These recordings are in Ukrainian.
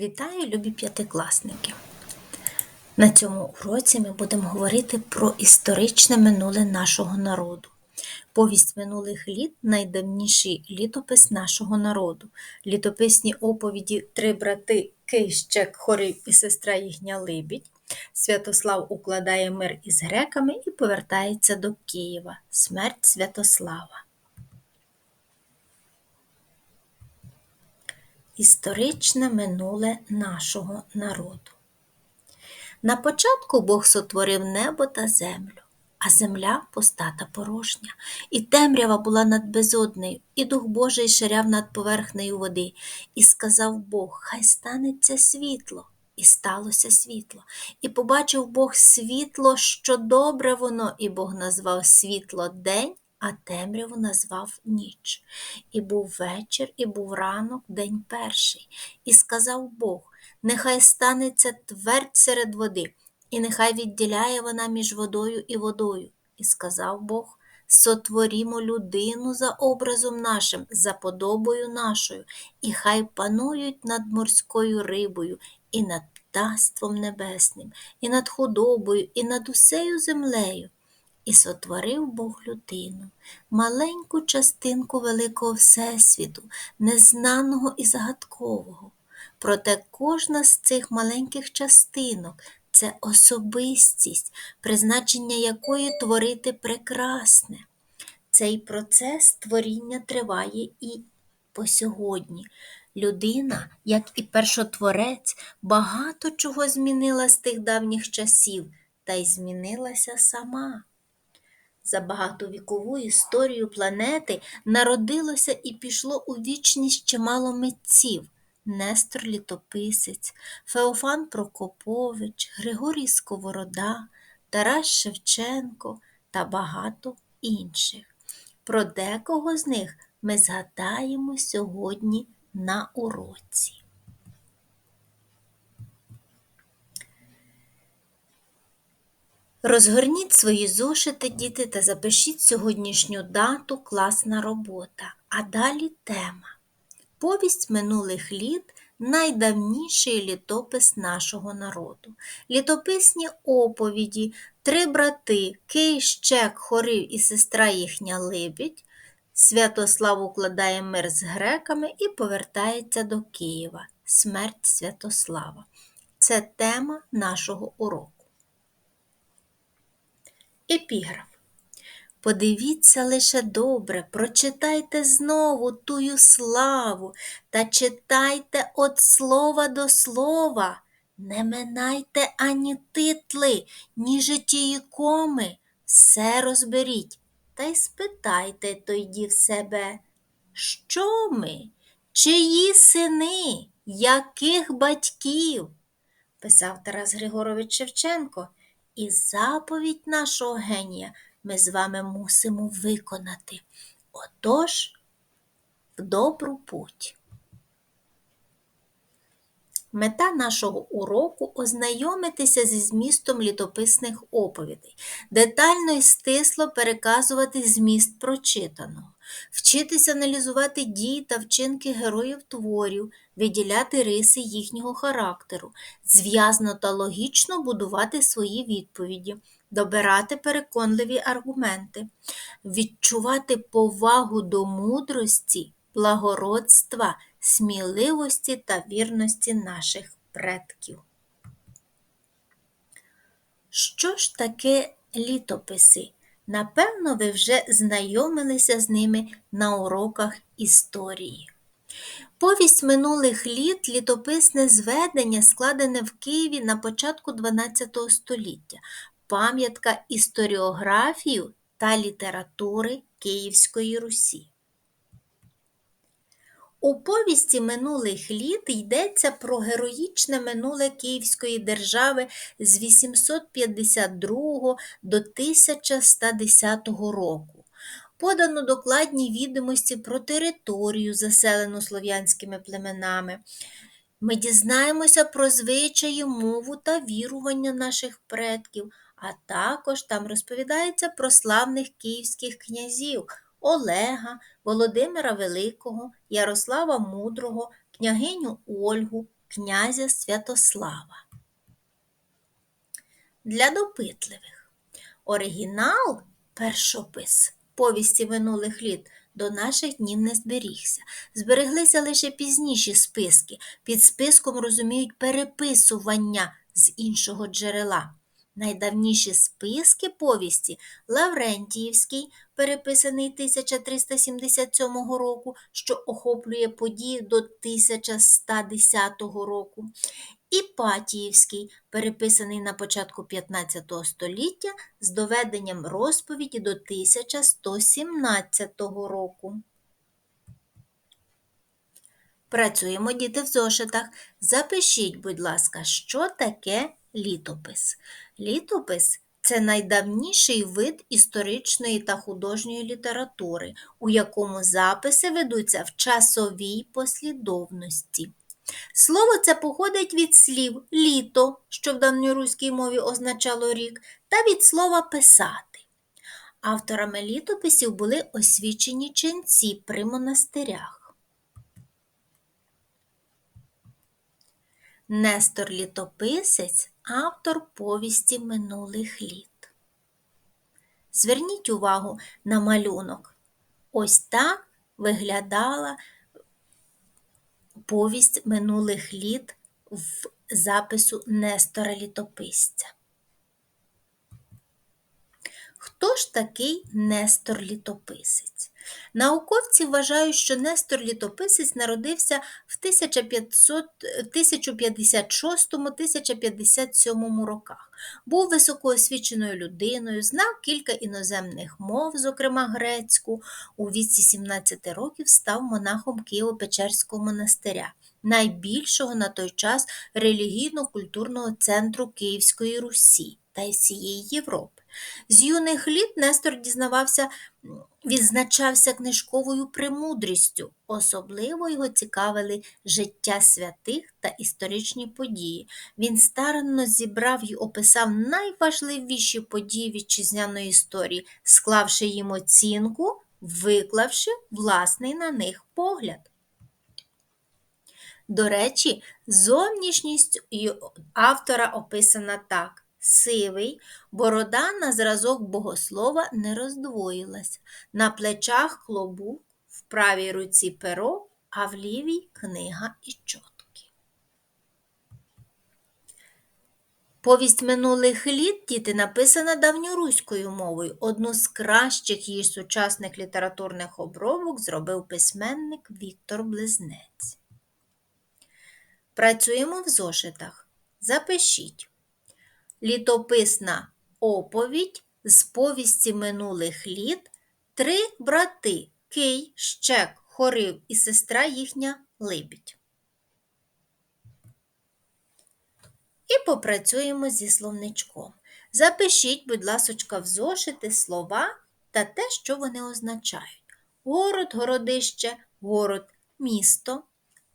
Вітаю, любі п'ятикласники! На цьому уроці ми будемо говорити про історичне минуле нашого народу. Повість минулих літ найдавніший літопис нашого народу. Літописні оповіді Три брати Кийщек, Хорив і сестра їхня Либідь. Святослав укладає мир із греками і повертається до Києва. Смерть Святослава. Історичне минуле нашого народу. На початку Бог сотворив небо та землю, а земля пуста та порожня, і темрява була над безоднею, і Дух Божий ширяв над поверхнею води, і сказав Бог: Хай станеться світло. І сталося світло, і побачив Бог світло, що добре воно, і Бог назвав світло день, а темряву назвав ніч. І був вечір, і був ранок, день перший. І сказав Бог: Нехай станеться твердь серед води, і нехай відділяє вона між водою і водою. І сказав Бог: Сотворімо людину за образом нашим, за подобою нашою, і хай панують над морською рибою, і над птаством небесним, і над худобою, і над усею землею. І сотворив Бог людину, маленьку частинку великого Всесвіту, незнаного і загадкового. Проте кожна з цих маленьких частинок це особистість, призначення якої творити прекрасне. Цей процес творіння триває і по сьогодні. Людина, як і першотворець, багато чого змінила з тих давніх часів, та й змінилася сама. За багатовікову історію планети народилося і пішло у вічність чимало митців Нестор Літописець, Феофан Прокопович, Григорій Сковорода, Тарас Шевченко та багато інших. Про декого з них ми згадаємо сьогодні на уроці. Розгорніть свої зошити, діти, та запишіть сьогоднішню дату класна робота. А далі тема. Повість минулих літ найдавніший літопис нашого народу. Літописні оповіді, три брати Кий, Щек, Хорив і сестра їхня Либідь. Святослав укладає мир з греками і повертається до Києва. Смерть Святослава. Це тема нашого уроку. Епіграф. Подивіться лише добре, прочитайте знову тую славу та читайте от слова до слова, не минайте ані титли, ні житії коми, все розберіть та й спитайте тоді в себе, що ми, чиї сини, яких батьків? писав Тарас Григорович Шевченко. І заповідь нашого генія ми з вами мусимо виконати. Отож, в добру путь. Мета нашого уроку ознайомитися зі змістом літописних оповідей, детально і стисло переказувати зміст прочитаного, вчитися аналізувати дії та вчинки героїв творів, виділяти риси їхнього характеру, зв'язно та логічно будувати свої відповіді, добирати переконливі аргументи, відчувати повагу до мудрості, благородства сміливості та вірності наших предків. Що ж таке літописи? Напевно, ви вже знайомилися з ними на уроках історії. Повість минулих літ літописне зведення, складене в Києві на початку XII століття, пам'ятка історіографію та літератури Київської Русі. У повісті минулих літ йдеться про героїчне минуле Київської держави з 852 до 1110 року. Подано докладні відомості про територію, заселену слов'янськими племенами. Ми дізнаємося про звичаї, мову та вірування наших предків, а також там розповідається про славних київських князів. Олега, Володимира Великого, Ярослава Мудрого, княгиню Ольгу, князя Святослава. Для допитливих. Оригінал першопис повісті минулих літ до наших днів не зберігся. Збереглися лише пізніші списки. Під списком розуміють переписування з іншого джерела. Найдавніші списки повісті Лаврентіївський, переписаний 1377 року, що охоплює події до 1110 року, Іпатіївський, переписаний на початку 15 століття з доведенням розповіді до 1117 року. Працюємо діти в зошитах. Запишіть, будь ласка, що таке літопис. Літопис це найдавніший вид історичної та художньої літератури, у якому записи ведуться в часовій послідовності. Слово це походить від слів літо, що в давньоруській мові означало рік, та від слова писати. Авторами літописів були освічені ченці при монастирях. Нестор Літописець автор повісті минулих літ. Зверніть увагу на малюнок. Ось так виглядала повість минулих літ в запису Нестора Літописця. Хто ж такий Нестор Літописець? Науковці вважають, що Нестор Літописець народився в 1056-1057 роках. Був високоосвіченою людиною, знав кілька іноземних мов, зокрема грецьку. У віці 17 років став монахом Києво-Печерського монастиря, найбільшого на той час релігійно-культурного центру Київської Русі та й всієї Європи. З юних літ Нестор дізнавався, відзначався книжковою премудрістю. Особливо його цікавили життя святих та історичні події. Він старанно зібрав і описав найважливіші події вітчизняної історії, склавши їм оцінку, виклавши власний на них погляд. До речі, зовнішність автора описана так сивий, борода на зразок богослова не роздвоїлась, на плечах клобук, в правій руці перо, а в лівій книга і чотки. Повість минулих літ діти написана давньоруською мовою. Одну з кращих її сучасних літературних обробок зробив письменник Віктор Близнець. Працюємо в зошитах. Запишіть літописна оповідь з повісті минулих літ три брати Кий, Щек, Хорив і сестра їхня Либідь. І попрацюємо зі словничком. Запишіть, будь ласочка, в зошити слова та те, що вони означають. Город, городище, город, місто,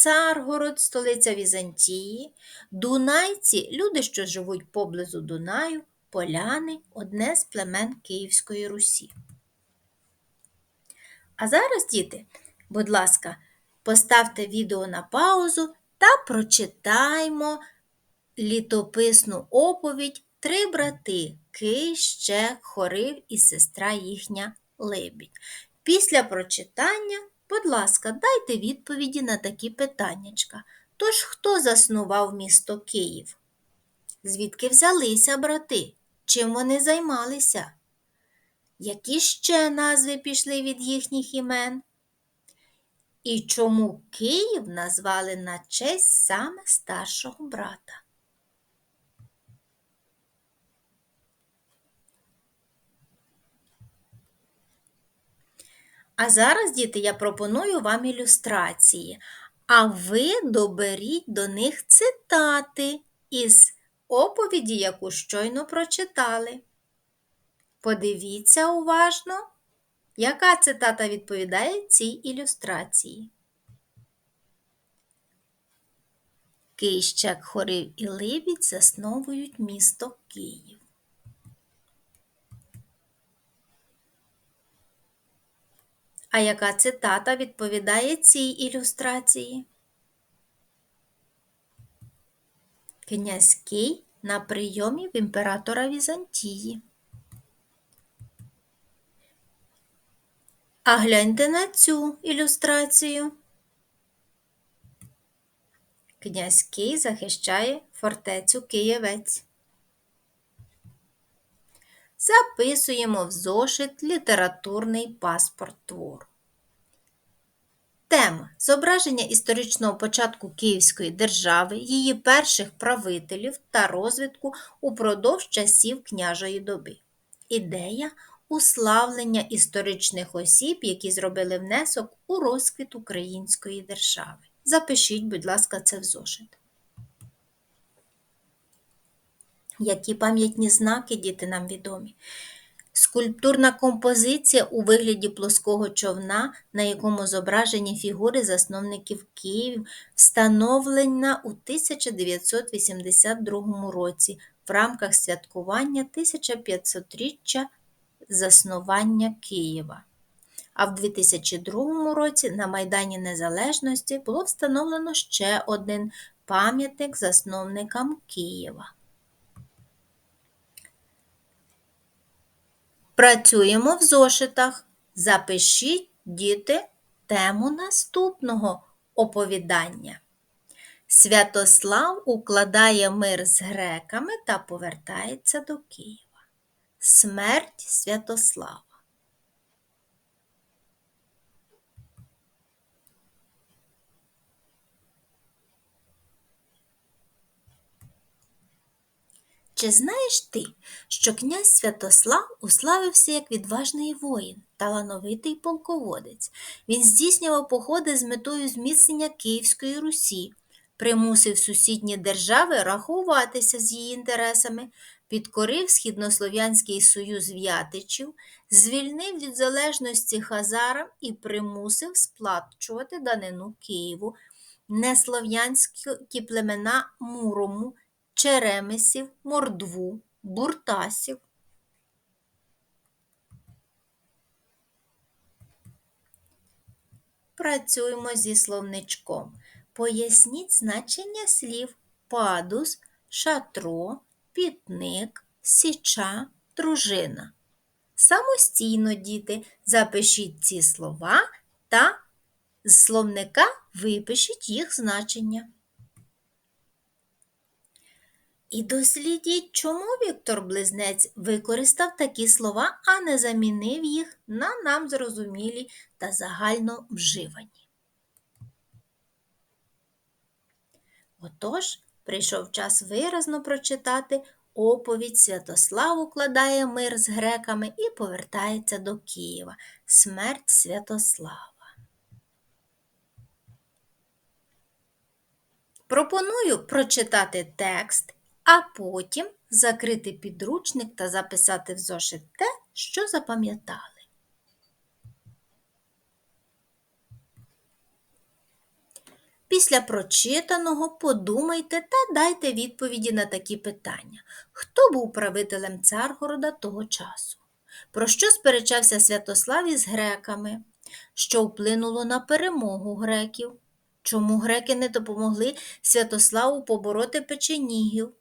Царгород, столиця Візантії, Дунайці люди, що живуть поблизу Дунаю, поляни одне з племен Київської Русі. А зараз, діти, будь ласка, поставте відео на паузу та прочитаймо літописну оповідь Три брати Кий, Щек, Хорив і сестра їхня Либідь. Після прочитання Будь ласка, дайте відповіді на такі питаннячка. Тож хто заснував місто Київ? Звідки взялися брати? Чим вони займалися? Які ще назви пішли від їхніх імен? І чому Київ назвали на честь саме старшого брата? А зараз, діти, я пропоную вам ілюстрації, а ви доберіть до них цитати із оповіді, яку щойно прочитали. Подивіться уважно, яка цитата відповідає цій ілюстрації. Кищак, Хорив і Либідь засновують місто Київ. А яка цитата відповідає цій ілюстрації? Князь Кий на прийомі в імператора Візантії. А гляньте на цю ілюстрацію. Князь Кий захищає фортецю Києвець. Записуємо в зошит літературний паспорт твору. Тема зображення історичного початку Київської держави, її перших правителів та розвитку упродовж часів княжої доби. Ідея уславлення історичних осіб, які зробили внесок у розквіт української держави. Запишіть, будь ласка, це в зошит. Які пам'ятні знаки діти нам відомі? Скульптурна композиція у вигляді плоского човна, на якому зображені фігури засновників Києва, встановлена у 1982 році в рамках святкування 1500-річчя заснування Києва. А в 2002 році на Майдані Незалежності було встановлено ще один пам'ятник засновникам Києва. Працюємо в зошитах. Запишіть, діти, тему наступного оповідання. Святослав укладає мир з греками та повертається до Києва. Смерть Святослава. Чи знаєш ти, що князь Святослав уславився як відважний воїн, талановитий полководець? Він здійснював походи з метою зміцнення Київської Русі, примусив сусідні держави рахуватися з її інтересами, підкорив Східнослов'янський союз в'ятичів, звільнив від залежності Хазарам і примусив сплачувати данину Києву, неслов'янські племена Мурому черемисів, мордву, буртасів. Працюємо зі словничком. Поясніть значення слів падус, шатро, пітник, січа, дружина. Самостійно, діти, запишіть ці слова та з словника випишіть їх значення. І дослідіть, чому Віктор Близнець використав такі слова, а не замінив їх на нам зрозумілі та загально вживані. Отож, прийшов час виразно прочитати оповідь Святослав укладає мир з греками і повертається до Києва. Смерть Святослава. Пропоную прочитати текст а потім закрити підручник та записати в зошит те, що запам'ятали. Після прочитаного подумайте та дайте відповіді на такі питання. Хто був правителем Царгорода того часу? Про що сперечався Святослав із греками? Що вплинуло на перемогу греків? Чому греки не допомогли Святославу побороти печенігів?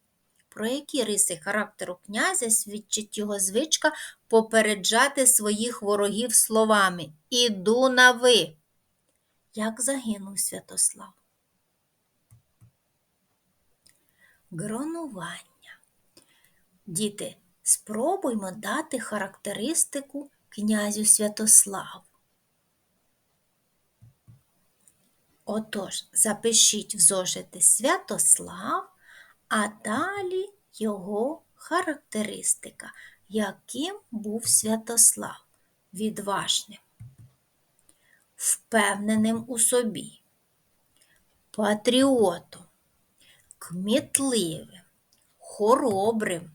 Про які риси характеру князя свідчить його звичка попереджати своїх ворогів словами Іду на ви. Як загинув Святослав? Гронування. Діти, спробуймо дати характеристику князю Святославу. Отож, запишіть в зошити Святослав а далі його характеристика, яким був Святослав, відважним, впевненим у собі, патріотом, кмітливим, хоробрим.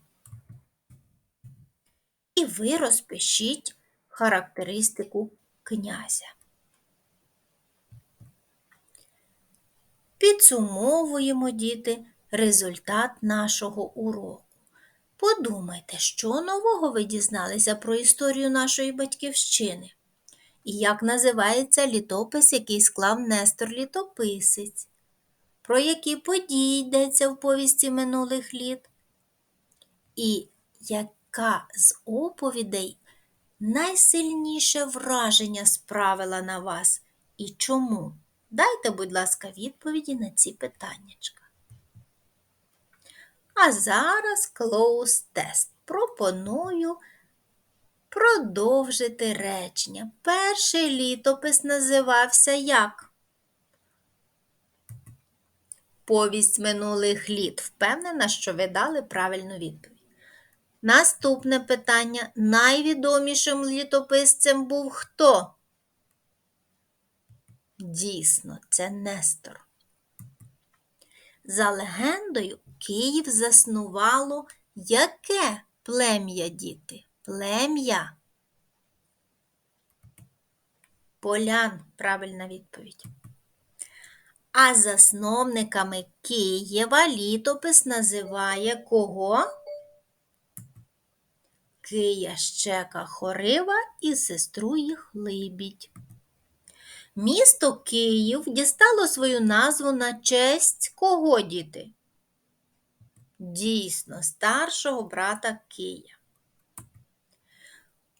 І ви розпишіть характеристику князя. Підсумовуємо діти результат нашого уроку. Подумайте, що нового ви дізналися про історію нашої батьківщини. І як називається літопис, який склав Нестор Літописець? про які події йдеться в повісті минулих літ, і яка з оповідей найсильніше враження справила на вас і чому? Дайте, будь ласка, відповіді на ці питаннячка. А зараз close тест. Пропоную продовжити речення. Перший літопис називався як? Повість минулих літ. Впевнена, що ви дали правильну відповідь. Наступне питання. Найвідомішим літописцем був хто? Дійсно, це Нестор. За легендою, Київ заснувало яке плем'я діти? Плем'я. Полян, правильна відповідь. А засновниками Києва літопис називає кого? Киящека Хорива і сестру їх Либідь. Місто Київ дістало свою назву на честь кого діти? Дійсно, старшого брата Кия.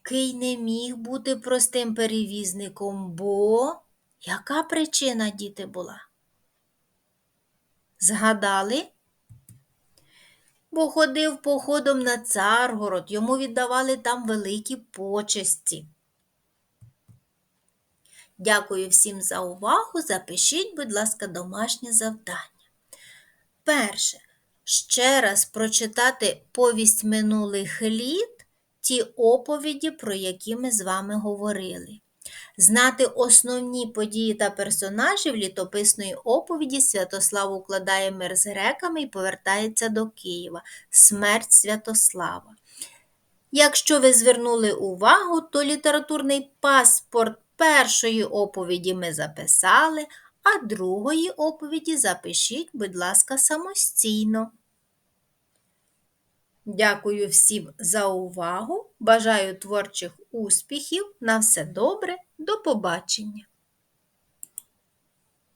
Кий не міг бути простим перевізником, бо яка причина діти була? Згадали? Бо ходив походом на Царгород, йому віддавали там великі почесті. Дякую всім за увагу. Запишіть, будь ласка, домашнє завдання. Перше. Ще раз прочитати повість минулих літ, ті оповіді, про які ми з вами говорили. Знати основні події та персонажів літописної оповіді Святослав укладає мир з греками і повертається до Києва. Смерть Святослава. Якщо ви звернули увагу, то літературний паспорт першої оповіді ми записали, а другої оповіді запишіть, будь ласка, самостійно. Дякую всім за увагу. Бажаю творчих успіхів. На все добре, до побачення!